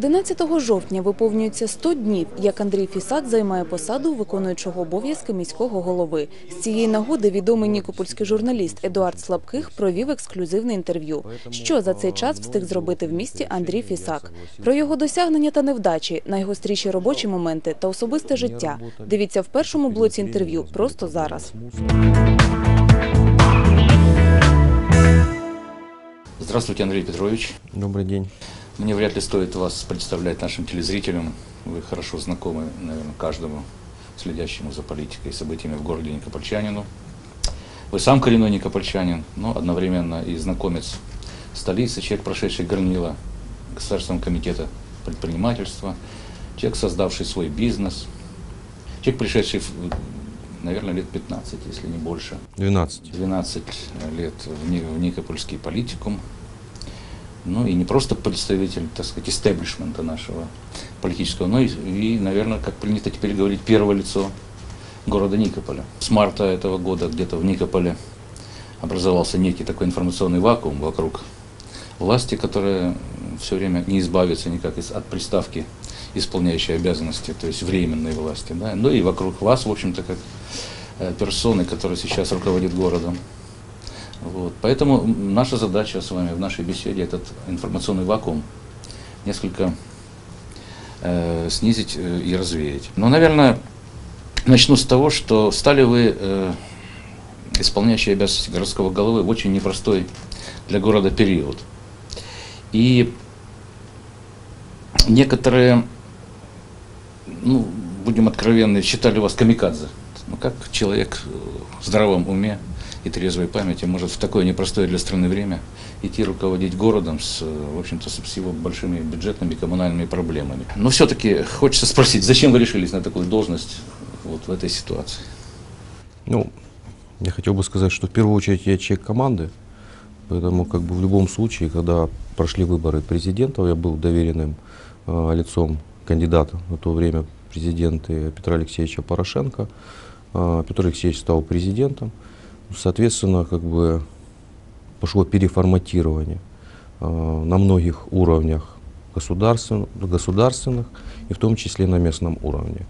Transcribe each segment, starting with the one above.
11 жовтня виповнюється 100 днів, як Андрій Фісак займає посаду виконуючого обов'язки міського голови. З цієї нагоди відомий нікопольський журналіст Едуард Слабких провів ексклюзивне інтерв'ю. Що за цей час встиг зробити в місті Андрій Фісак? Про його досягнення та невдачі, найгостріші робочі моменти та особисте життя. Дивіться в першому блоці інтерв'ю просто зараз. Здравствуйте, Андрей Петрович. Добрый день. Мне вряд ли стоит вас представлять нашим телезрителям. Вы хорошо знакомы, наверное, каждому следящему за политикой и событиями в городе Никопольчанину. Вы сам коренной никопольчанин, но одновременно и знакомец столицы, человек, прошедший горнило Государственного комитета предпринимательства, человек, создавший свой бизнес, человек, пришедший, наверное, лет 15, если не больше, 12. 12 лет в Никопольский политикум. Ну и не просто представитель, так сказать, истеблишмента нашего политического, но и, и, наверное, как принято теперь говорить, первое лицо города Никополя. С марта этого года где-то в Никополе образовался некий такой информационный вакуум вокруг власти, которая все время не избавится никак из, от приставки исполняющей обязанности, то есть временной власти. Да? Ну и вокруг вас, в общем-то, как э, персоны, которая сейчас руководит городом. Вот. Поэтому наша задача с вами в нашей беседе этот информационный вакуум несколько э, снизить э, и развеять. Но, наверное, начну с того, что стали вы э, исполняющие обязанности городского головы в очень непростой для города период. И некоторые, ну, будем откровенны, считали вас камикадзе. Ну, как человек в здравом уме и трезвой памяти может в такое непростое для страны время идти руководить городом с, э, в общем-то, с его большими бюджетными коммунальными проблемами. Но все-таки хочется спросить, зачем вы решились на такую должность вот в этой ситуации? Ну, я хотел бы сказать, что в первую очередь я человек команды, поэтому как бы в любом случае, когда прошли выборы президента, я был доверенным э, лицом кандидата на то время президента Петра Алексеевича Порошенко. Э, Петр Алексеевич стал президентом. Соответственно, как бы пошло переформатирование э, на многих уровнях государствен- государственных и в том числе на местном уровне.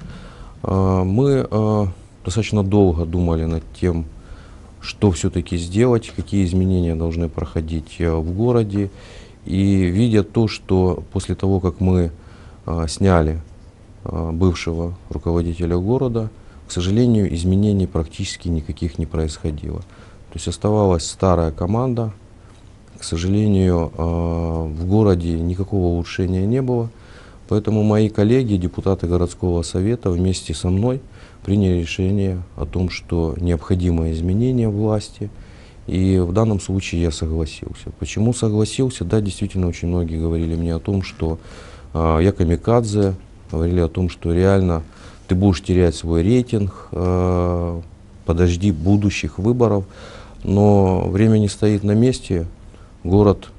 А, Мы а, достаточно долго думали над тем, что все-таки сделать, какие изменения должны проходить э, в городе. И видя то, что после того, как мы сняли бывшего руководителя города, к сожалению, изменений практически никаких не происходило. То есть оставалась старая команда. К сожалению, а, в городе никакого улучшения не было. Поэтому мои коллеги, депутаты городского совета вместе со мной приняли решение о том, что необходимо изменение власти. И в данном случае я согласился. Почему согласился? Да, действительно, очень многие говорили мне о том, что а, я камикадзе, говорили о том, что реально ты будешь терять свой рейтинг, а, подожди будущих выборов. Но время не стоит на месте, город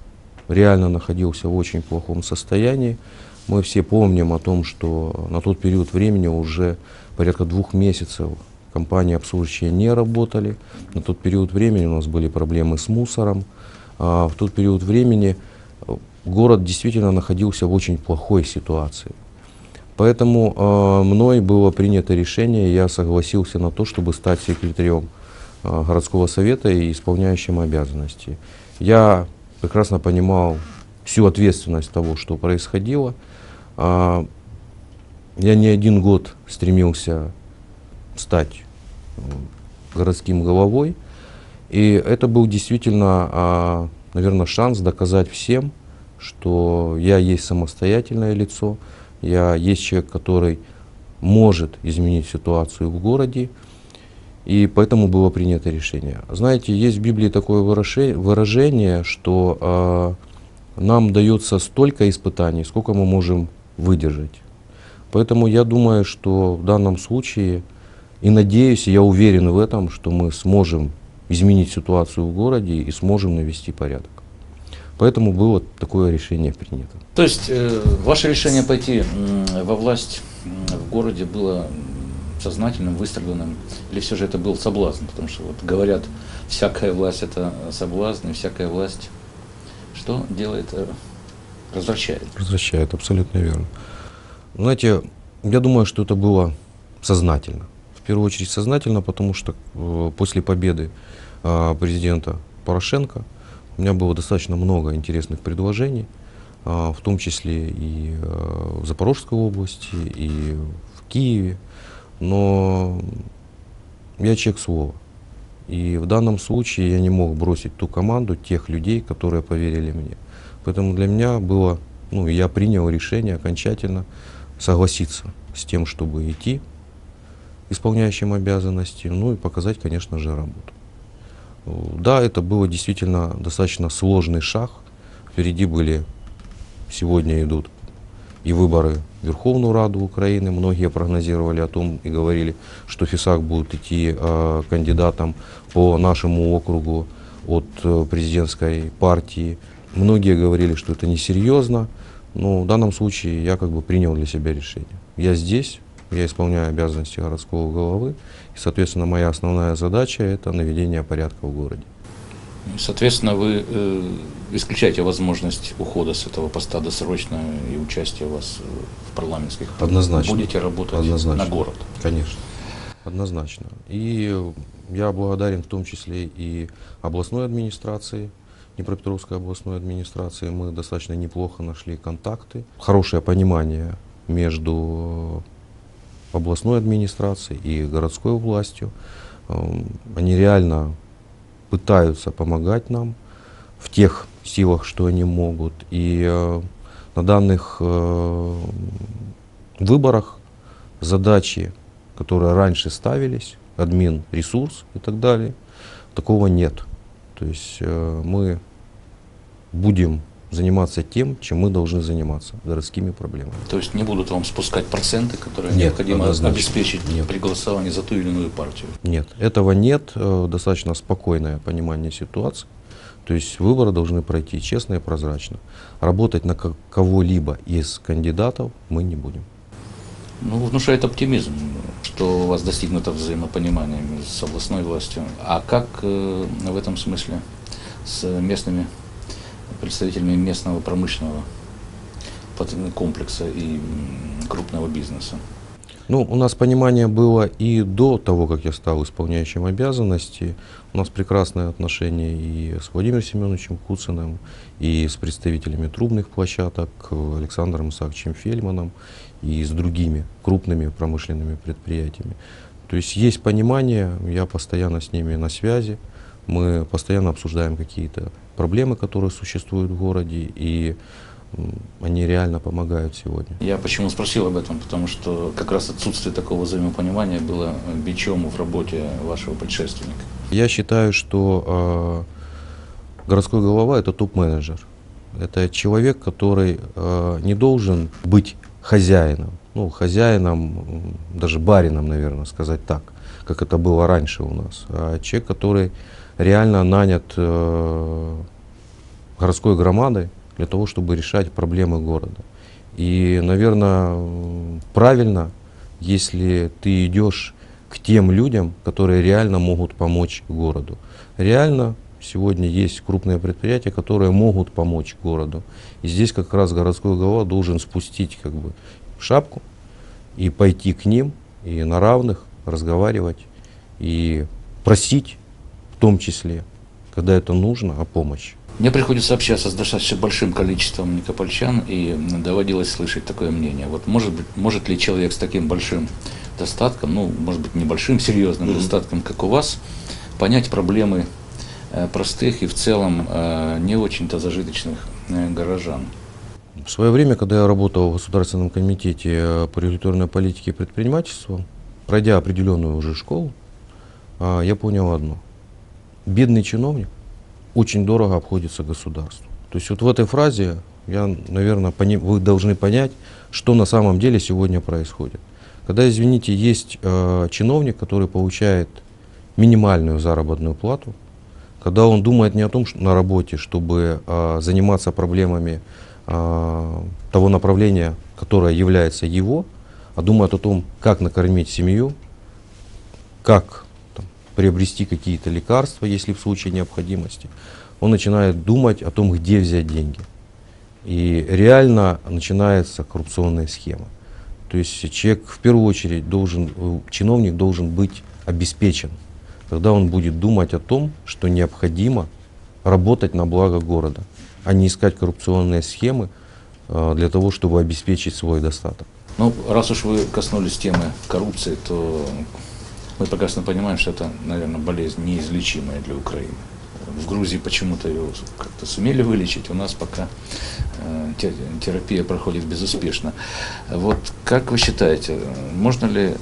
реально находился в очень плохом состоянии. Мы все помним о том, что на тот период времени уже порядка двух месяцев компании обслуживающие не работали. На тот период времени у нас были проблемы с мусором. А в тот период времени э, город действительно находился в очень плохой ситуации. Поэтому э, мной было принято решение, я согласился на то, чтобы стать секретарем э, городского совета и исполняющим обязанности. Я прекрасно понимал всю ответственность того, что происходило. А, Я не один год стремился стать э, городским головой. И это был действительно, наверное, шанс доказать всем, что я есть самостоятельное лицо, я есть человек, который может изменить ситуацию в городе, и поэтому было принято решение. Знаете, есть в Библии такое выражение, что а, нам дается столько испытаний, сколько мы можем выдержать. Поэтому я думаю, что в данном случае, и надеюсь, и я уверен в этом, что мы сможем изменить ситуацию в городе и сможем навести порядок. Поэтому было такое решение принято. То есть э, ваше решение пойти м, во власть м, в городе было сознательным, выстраданным, или все же это был соблазн? Потому что вот говорят, всякая власть это соблазн, и всякая власть что делает э, Развращает. Возвращает, абсолютно верно. Знаете, я думаю, что это было сознательно. В первую очередь сознательно, потому что э, после победы э, президента Порошенко у меня было достаточно много интересных предложений, а, в том числе и э, в Запорожской области, и в Киеве. Но я человек слова. И в данном случае я не мог бросить ту команду тех людей, которые поверили мне. Поэтому для меня было, ну, я принял решение окончательно согласиться с тем, чтобы идти исполняющим обязанности, ну и показать, конечно же, работу. Да, это было действительно достаточно сложный шаг. Впереди были, сегодня идут и выборы в Верховную Раду Украины. Многие прогнозировали о том и говорили, что ФИСАК будет идти э, кандидатом по нашему округу от э, президентской партии. Многие говорили, что это несерьезно. Но в данном случае я как бы принял для себя решение. Я здесь, я исполняю обязанности городского головы. И, соответственно, моя основная задача – это наведение порядка в городе. И, Соответственно, вы э, исключаете возможность ухода с этого поста досрочно и участия вас в парламентских. Однозначно. Будете работать Однозначно. на город. Конечно, однозначно. И я благодарен в том числе и областной администрации, Днепропетровской областной администрации. Мы достаточно неплохо нашли контакты, хорошее понимание между областной администрацией и городской властью. Эм, Они реально пытаются помогать нам в тех силах, что они могут. И э, на данных э, выборах задачи, которые раньше ставились, админ, ресурс и так далее, такого нет. То есть э, мы будем заниматься тем, чем мы должны заниматься, городскими проблемами. То есть не будут вам спускать проценты, которые Нет, необходимо однозначно. обеспечить Нет. при голосовании за ту или иную партию. Нет, этого нет, э, достаточно спокойное понимание ситуации. То есть выборы должны пройти честно и прозрачно. Работать на ко- кого-либо из кандидатов мы не будем. Ну, внушает оптимизм, что у вас достигнуто взаимопонимание с областной властью. А как э, в этом смысле с местными представителями местного промышленного комплекса и крупного бизнеса? Ну, у нас понимание было и до того, как я стал исполняющим обязанности. У нас прекрасные отношения и с Владимиром Семеновичем Куциным, и с представителями трубных площадок, э, Александром Исааковичем Фельманом, и с другими крупными промышленными предприятиями. То есть есть понимание, я постоянно с ними на связи, мы постоянно обсуждаем какие-то проблемы, которые существуют в городе, и они реально помогают сегодня. Я почему спросил об этом, потому что как раз отсутствие такого взаимопонимания было бичом в работе вашего предшественника. Я считаю, что э, городской голова это топ-менеджер. Это человек, который э, не должен быть хозяином. Ну, хозяином, даже барином, наверное, сказать так, как это было раньше у нас. А человек, который реально нанят э, городской громадой для того, чтобы решать проблемы города. И, наверное, правильно, если ты идешь к тем людям, которые реально могут помочь городу. Реально сегодня есть крупные предприятия, которые могут помочь городу. И здесь как раз городской голова должен спустить как бы шапку и пойти к ним и на равных разговаривать и просить в том числе, когда это нужно, о помощи. Мне приходится общаться с достаточно большим количеством никопольчан, и доводилось слышать такое мнение. Вот может, быть, может ли человек с таким большим достатком, ну, может быть, небольшим, серьезным достатком, как у вас, понять проблемы э, простых и в целом э, не очень-то зажиточных э, горожан? В свое время, когда я работал в Государственном комитете по регуляторной политике и предпринимательству, пройдя определенную уже школу, а, я понял одно. Бедный чиновник очень дорого обходится государству. То есть вот в этой фразе я, наверное, пони- вы должны понять, что на самом деле сегодня происходит. Когда, извините, есть э, чиновник, который получает минимальную заработную плату, когда он думает не о том, что на работе, чтобы а, заниматься проблемами а, того направления, которое является его, а думает о том, как накормить семью, как там, приобрести какие-то лекарства, если в случае необходимости, он начинает думать о том, где взять деньги. И реально начинается коррупционная схема. То есть человек в первую очередь должен, э, чиновник должен быть обеспечен. Тогда он будет думать о том, что необходимо работать на благо города, а не искать коррупционные схемы э, для того, чтобы обеспечить свой достаток. Ну, раз уж вы коснулись темы коррупции, то мы прекрасно понимаем, что это, наверное, болезнь неизлечимая для Украины. В Грузии почему-то ее как-то сумели вылечить, у нас пока э, те- терапия проходит безуспешно. Вот как вы считаете, можно ли,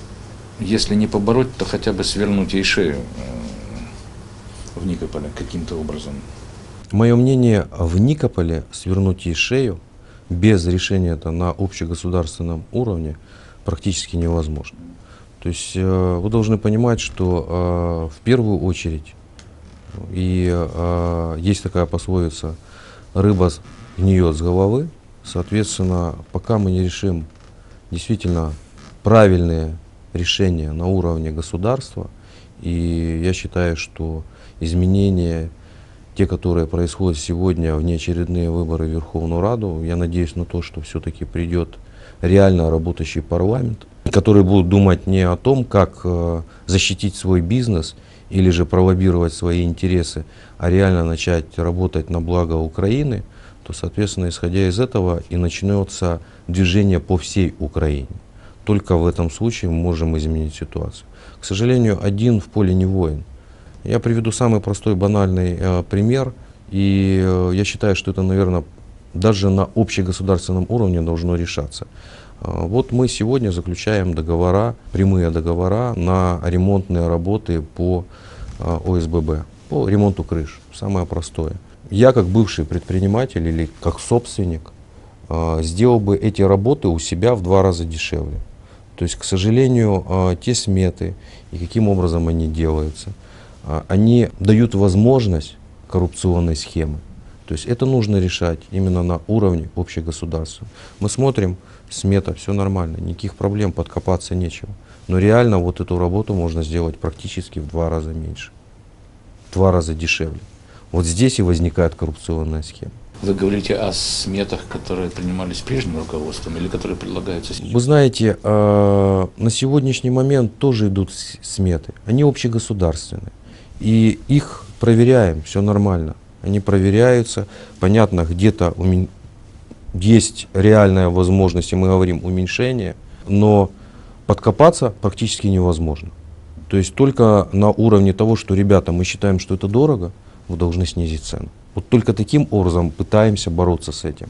если не побороть, то хотя бы свернуть ей шею э, в Никополе каким-то образом? Мое мнение, в Никополе свернуть ей шею без решения это на общегосударственном уровне практически невозможно. То есть э, вы должны понимать, что э, в первую очередь, и э, есть такая пословица, рыба гниет с головы, соответственно, пока мы не решим действительно правильные решения на уровне государства, и я считаю, что изменения те, которые происходят сегодня, внеочередные выборы в Верховную Раду, я надеюсь на то, что все-таки придет реально работающий парламент, который будет думать не о том, как э, защитить свой бизнес или же пролоббировать свои интересы, а реально начать работать на благо Украины, то, соответственно, исходя из этого и начнется движение по всей Украине. Только в этом случае мы можем изменить ситуацию. К сожалению, один в поле не воин. Я приведу самый простой банальный э, пример, и э, я считаю, что это, наверное, даже на общегосударственном уровне должно решаться. Э, вот мы сегодня заключаем договора, прямые договора на ремонтные работы по э, ОСББ, по ремонту крыш, самое простое. Я как бывший предприниматель или как собственник э, сделал бы эти работы у себя в два раза дешевле. То есть, к сожалению, э, те сметы и каким образом они делаются, они дают возможность коррупционной схемы. То есть это нужно решать именно на уровне общегосударства. Мы смотрим, смета, все нормально, никаких проблем, подкопаться нечего. Но реально вот эту работу можно сделать практически в два раза меньше, в два раза дешевле. Вот здесь и возникает коррупционная схема. Вы говорите о сметах, которые принимались прежним руководством или которые предлагаются сейчас? Вы знаете, э, на сегодняшний момент тоже идут сметы. Они общегосударственные. И их проверяем, все нормально. Они проверяются. Понятно, где-то умен- есть реальная возможность, и мы говорим уменьшение, но подкопаться практически невозможно. То есть только на уровне того, что, ребята, мы считаем, что это дорого, вы должны снизить цену. Вот только таким образом пытаемся бороться с этим.